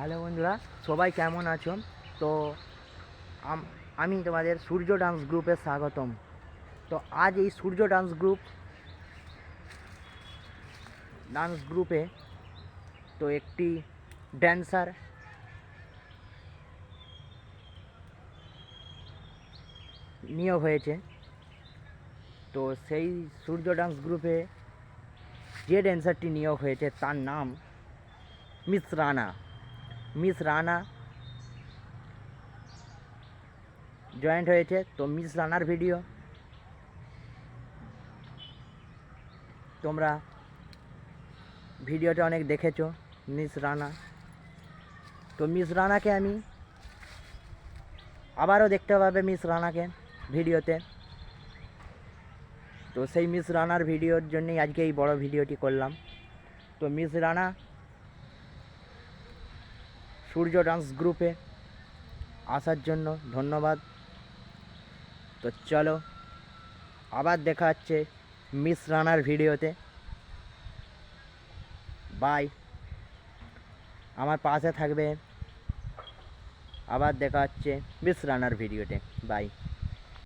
Hello বন্ধুরা, সবাই কেমন আছো? তো আমি তোমাদের সূর্য ডান্স গ্রুপে স্বাগতম। তো আজ এই সূর্য ডান্স গ্রুপ ডান্স গ্রুপে তো একটি ড্যান্সার নিয়োগ হয়েছে। তো সেই সূর্য ডান্স গ্রুপে যে ড্যান্সারটি নিয়োগ হয়েছে তার নাম miss Rana. Miss Rana joined হয়েছে, তো মিস রানার ভিডিও। তোমরা ভিডিওটা অনেক দেখেছ, মিস রানা। তো মিস রানাকে আমি আবারও দেখতে পাবে মিস রানাকে ভিডিওতে। তো সেই মিস রানার ভিডিওর জন্যই আজকে এই বড় ভিডিওটি করলাম। তো মিস রানা সূর্য ডান্স গ্রুপে আসার জন্য ধন্যবাদ। তো চলো, আবার দেখা হচ্ছে মিস রানার ভিডিওতে। বাই আমার পাশে থাকবে। আবার দেখা হচ্ছে মিস রানার ভিডিওতে। বাই